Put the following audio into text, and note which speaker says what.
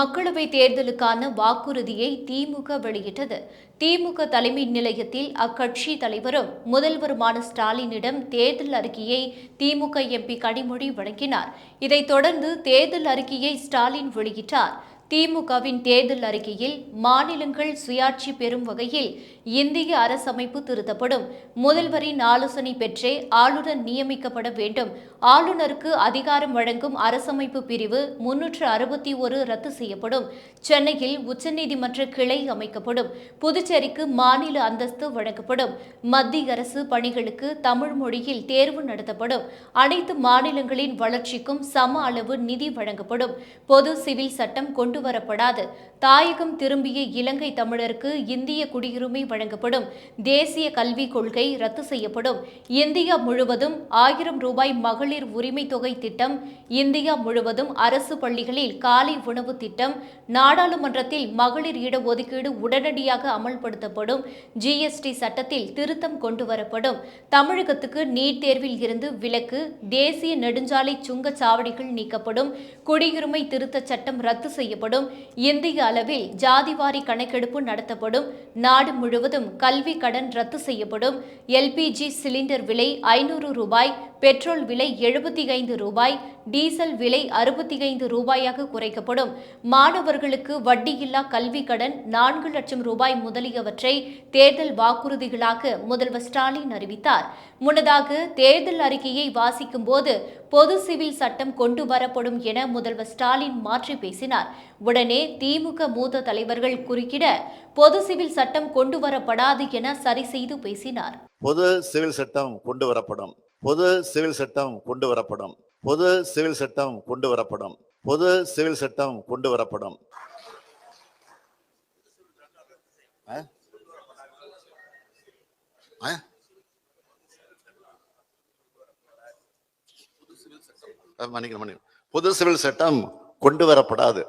Speaker 1: மக்களவை தேர்தலுக்கான வாக்குறுதியை திமுக வெளியிட்டது. திமுக தலைமை நிலையத்தில் அக்கட்சி தலைவரும் முதல்வருமான ஸ்டாலினிடம் தேர்தல் அறிக்கையை திமுக எம்பி கனிமொழி வழங்கினார். இதைத் தொடர்ந்து தேர்தல் அறிக்கையை ஸ்டாலின் வெளியிட்டார். திமுகவின் தேர்தல் அறிக்கையில் மாநிலங்கள் சுயாட்சி பெறும் வகையில் இந்திய அரசமைப்பு திருத்தப்படும். முதல்வரின் ஆலோசனை பெற்றே ஆளுநர் நியமிக்கப்பட வேண்டும். ஆளுநருக்கு அதிகாரம் வழங்கும் அரசமைப்பு பிரிவு முன்னூற்று அறுபத்தி ஒரு ரத்து செய்யப்படும். சென்னையில் உச்சநீதிமன்ற கிளை அமைக்கப்படும். புதுச்சேரிக்கு மாநில அந்தஸ்து வழங்கப்படும். மத்திய அரசு பணிகளுக்கு தமிழ் மொழியில் தேர்வு நடத்தப்படும். அனைத்து மாநிலங்களின் வளர்ச்சிக்கும் சம அளவு நிதி வழங்கப்படும். பொது சிவில் சட்டம் கொண்டு கொண்டுவரப்படாது. தாயகம் திரும்பிய இலங்கை தமிழருக்கு இந்திய குடியுரிமை வழங்கப்படும். தேசிய கல்விக் கொள்கை ரத்து செய்யப்படும். இந்தியா முழுவதும் ஆயிரம் ரூபாய் மகளிர் உரிமை தொகை திட்டம் இந்தியா முழுவதும் அரசு பள்ளிகளில் காலை உணவு திட்டம் நாடாளுமன்றத்தில் மகளிர் இட ஒதுக்கீடு உடனடியாக அமல்படுத்தப்படும். ஜிஎஸ்டி சட்டத்தில் திருத்தம் கொண்டுவரப்படும். தமிழகத்துக்கு நீட் தேர்வில் இருந்து விலக்கு தேசிய நெடுஞ்சாலை சுங்கச்சாவடிகள் நீக்கப்படும். குடியுரிமை திருத்த சட்டம் ரத்து செய்யப்படும். இந்திய அளவில் ஜாதிவாரி கணக்கெடுப்பு நடத்தப்படும். நாடு முழுவதும் கல்வி கடன் ரத்து செய்யப்படும். எல்பிஜி சிலிண்டர் விலை ஐநூறு ரூபாய் பெட்ரோல் விலை எழுபத்தி ஐந்து ரூபாய் டீசல் விலை அறுபத்தி ஐந்து ரூபாயாக குறைக்கப்படும். மாணவர்களுக்கு வட்டியில்லா கல்வி கடன் நான்கு லட்சம் ரூபாய் முதலியவற்றை தேர்தல் வாக்குறுதிகளாக முதல்வர் ஸ்டாலின் அறிவித்தார். முன்னதாக தேர்தல் அறிக்கையை வாசிக்கும்போது பொது சிவில் சட்டம் கொண்டு வரப்படும் என முதல்வர் ஸ்டாலின் மாற்றி பேசினார். உடனே திமுக மூத்த தலைவர்கள் குறுக்கிட பொது சிவில் சட்டம் கொண்டு வரப்படாது என சரி செய்து பேசினார்.
Speaker 2: பொது சிவில் சட்டம் கொண்டு வரப்படும் பொது சிவில் சட்டம் கொண்டு வரப்படும் பொது சிவில் சட்டம் கொண்டு வரப்படும் பொது சிவில் சட்டம் கொண்டு வரப்படும் ஆ? ஆ? மன்னிக்கணும் மன்னிக்கணும். பொது சிவில் சட்டம் கொண்டு வரப்படாது